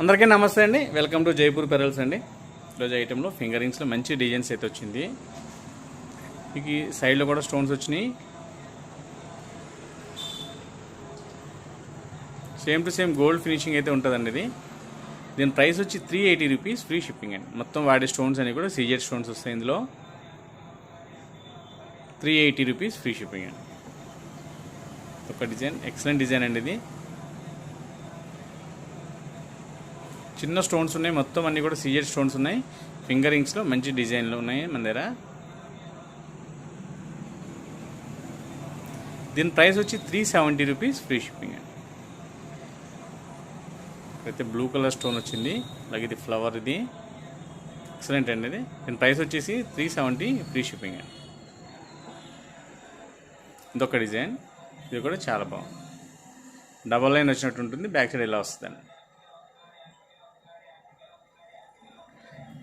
అందరికీ నమస్తే అండి. వెల్కమ్ టు జైపూర్ పెరల్స్ అండి. ఈరోజు ఐటెంలో ఫింగరింగ్స్లో మంచి డిజైన్స్ అయితే వచ్చింది. మీకు సైడ్లో కూడా స్టోన్స్ వచ్చినాయి. Same to same gold finishing అయితే ఉంటుందండి ఇది. దీని ప్రైస్ వచ్చి three eighty rupees free shipping అండి. మొత్తం వాడే స్టోన్స్ అన్నీ కూడా సీజెడ్ స్టోన్స్ వస్తాయి ఇందులో. Three eighty rupees free shipping అండి. ఒక డిజైన్ ఎక్సలెంట్ డిజైన్ అండి ఇది. చిన్న స్టోన్స్ ఉన్నాయి. మొత్తం అన్ని కూడా సీజెడ్ స్టోన్స్ ఉన్నాయి. ఫింగరింగ్స్లో మంచి డిజైన్లు ఉన్నాయి మన దగ్గర. దీని ప్రైస్ వచ్చి three seventy rupees free shipping అండి. అయితే బ్లూ కలర్ స్టోన్ వచ్చింది. అలాగే ఇది ఫ్లవర్ ఇది. ఎక్సలెంట్ అండి ఇది. దీని ప్రైస్ వచ్చేసి త్రీ సెవెంటీ ఫ్రీ షిప్పింగ్ అండి. ఇదొక డిజైన్. ఇది కూడా చాలా బాగుంది. డబల్ లైన్ వచ్చినట్టు ఉంటుంది. బ్యాక్ సైడ్ ఇలా వస్తుందండి.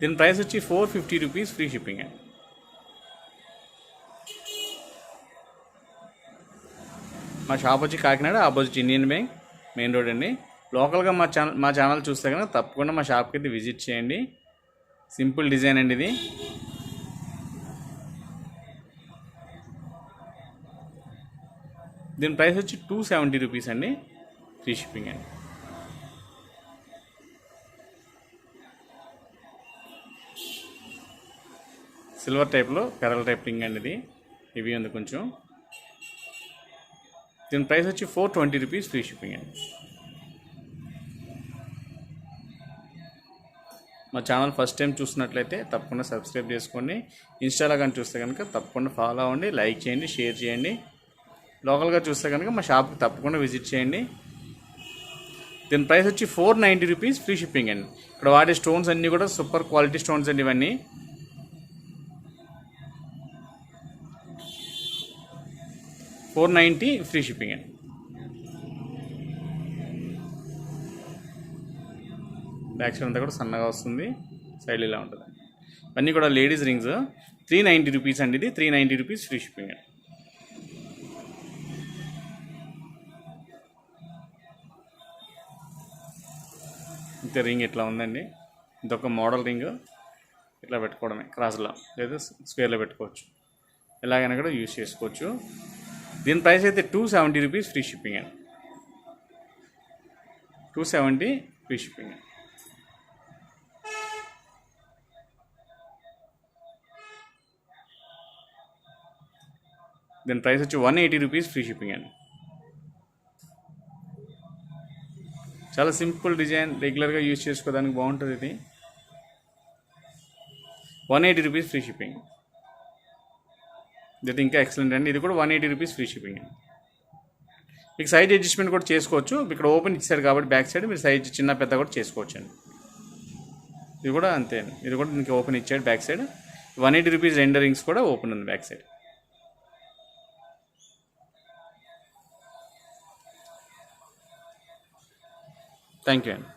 దీని ప్రైస్ వచ్చి four fifty rupees free shipping అండి మా షాప్ వచ్చి Kakinada opposite Indian bank main road అండి. లోకల్గా మా ఛానల్ మా ఛానల్ చూస్తే కనుక తప్పకుండా మా షాప్కి అయితే విజిట్ చేయండి. సింపుల్ డిజైన్ అండి ఇది. దీని ప్రైస్ వచ్చి టూ సెవెంటీ రూపీస్ అండి. ఫ్రీ షిప్పింగ్ అండి. సిల్వర్ టైప్లో పెరల్ టైప్ రింగ్ అండి ఇది. ఇవి ఉంది కొంచెం. దీని ప్రైస్ వచ్చి four twenty rupees free shipping అండి. మా ఛానల్ ఫస్ట్ టైం చూసినట్లయితే తప్పకుండా సబ్స్క్రైబ్ చేసుకోండి. ఇన్స్టాలో కానీ చూస్తే కనుక తప్పకుండా ఫాలో అవ్వండి లైక్ చేయండి షేర్ చేయండి. లోకల్గా చూస్తే కనుక మా షాప్కి తప్పకుండా విజిట్ చేయండి. దీని ప్రైస్ వచ్చి four ninety rupees free shipping అండి. ఇక్కడ వాడే స్టోన్స్ అన్నీ కూడా సూపర్ క్వాలిటీ స్టోన్స్ అండి ఇవన్నీ. ఫోర్ నైంటీ ఫ్రీ షిప్పింగ్ అండి. బ్యాక్ సైడ్ అంతా కూడా సన్నగా వస్తుంది. సైడ్ ఇలా ఉంటుంది. ఇవన్నీ కూడా ladies rings. Three ninety rupees అండి ఇది. Three ninety rupees free shipping అండి. ఇంతే రింగ్ ఇట్లా ఉందండి? ఇదొక మోడల్ రింగ్. ఇట్లా పెట్టుకోవడమే. క్రాస్లో. లేదా స్క్వేర్లో పెట్టుకోవచ్చు. ఎలాగైనా కూడా యూజ్ చేసుకోవచ్చు. దీని ప్రైస్ అయితే two seventy rupees free shipping అండి. టూ సెవెంటీ ఫ్రీ షిప్పింగ్ అండి. దీని ప్రైస్ వచ్చి one eighty rupees free shipping అండి. చాలా సింపుల్ డిజైన్ రెగ్యులర్గా యూజ్ చేసుకోవడానికి బాగుంటుంది ఇది. One eighty rupees free shipping. ఇది ఇంకా ఎక్సలెంట్ అండి. ఇది కూడా one eighty rupees free shipping అండి మీకు సైజ్ అడ్జస్ట్మెంట్ కూడా చేసుకోవచ్చు. ఇక్కడ ఓపెన్ ఇచ్చారు కాబట్టి బ్యాక్ సైడ్ మీరు సైజ్ చిన్న పెద్ద కూడా చేసుకోవచ్చు అండి ఇది కూడా అంతే ఇది కూడా మీకు ఓపెన్ ఇచ్చాడు back side one eighty rupees రెండరింగ్స్ కూడా ఓపెన్ ఉంది బ్యాక్ సైడ్ థ్యాంక్ యూ అండి.